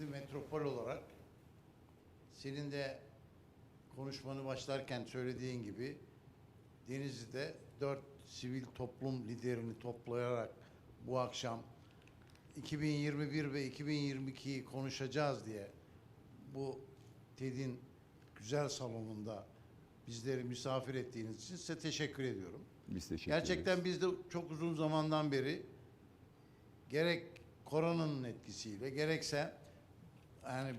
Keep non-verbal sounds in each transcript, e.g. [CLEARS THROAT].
Denizli Metropol olarak senin de konuşmanı başlarken söylediğin gibi Denizli'de dört sivil toplum liderini toplayarak bu akşam 2021 ve 2022'yi konuşacağız diye bu TED'in güzel salonunda bizleri misafir ettiğiniz için size teşekkür ediyorum. Biz teşekkür Gerçekten ederiz. biz de çok uzun zamandan beri gerek koronanın etkisiyle gerekse yani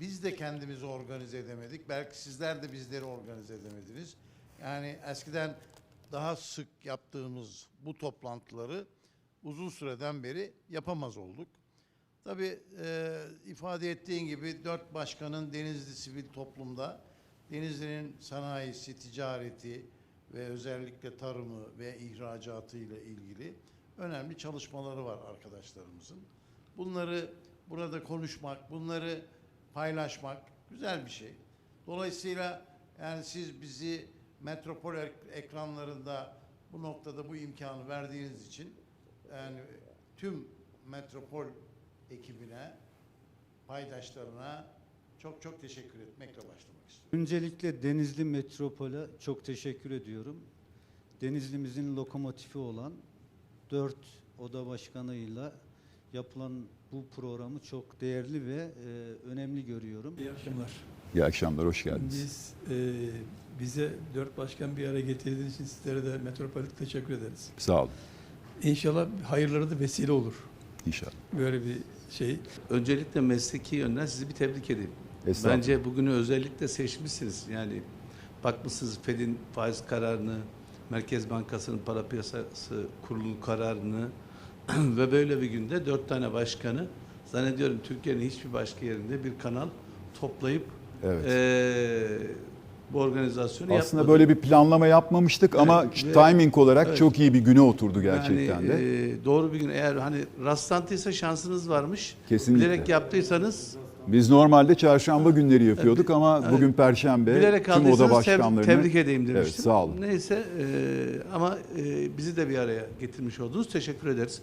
biz de kendimizi organize edemedik. Belki sizler de bizleri organize edemediniz. Yani eskiden daha sık yaptığımız bu toplantıları uzun süreden beri yapamaz olduk. Tabii e, ifade ettiğin gibi dört başkanın Denizli sivil toplumda Denizli'nin sanayisi, ticareti ve özellikle tarımı ve ihracatı ile ilgili önemli çalışmaları var arkadaşlarımızın. Bunları burada konuşmak, bunları paylaşmak güzel bir şey. Dolayısıyla yani siz bizi metropol ek- ekranlarında bu noktada bu imkanı verdiğiniz için yani tüm metropol ekibine, paydaşlarına çok çok teşekkür etmekle başlamak istiyorum. Öncelikle Denizli Metropol'e çok teşekkür ediyorum. Denizli'mizin lokomotifi olan dört oda başkanıyla yapılan bu programı çok değerli ve e, önemli görüyorum. İyi akşamlar. İyi akşamlar, hoş geldiniz. Biz e, bize dört başkan bir araya getirdiğiniz için sizlere de Metropolit teşekkür ederiz. Sağ olun. İnşallah hayırlara da vesile olur. İnşallah. Böyle bir şey. Öncelikle mesleki yönden sizi bir tebrik edeyim. Bence bugünü özellikle seçmişsiniz. Yani bakmışsınız Fed'in faiz kararını, Merkez Bankası'nın para piyasası kurulu kararını [CLEARS THROAT] ve böyle bir günde dört tane başkanı zannediyorum Türkiye'nin hiçbir başka yerinde bir kanal toplayıp Evet. eee, bu organizasyonu Aslında yapmadı. böyle bir planlama yapmamıştık ama ve- timing olarak evet. çok iyi bir güne oturdu gerçekten yani, de. eee, doğru bir gün eğer hani rastlantıysa şansınız varmış. Kesinlikle. Bilerek yaptıysanız Biz normalde çarşamba günleri yapıyorduk ama Evet. bugün perşembe Bilerek tüm oda başkanlarını tebrik edeyim demiştim. Evet, sağ olun. Neyse e, ama e, bizi de bir araya getirmiş oldunuz. Teşekkür ederiz.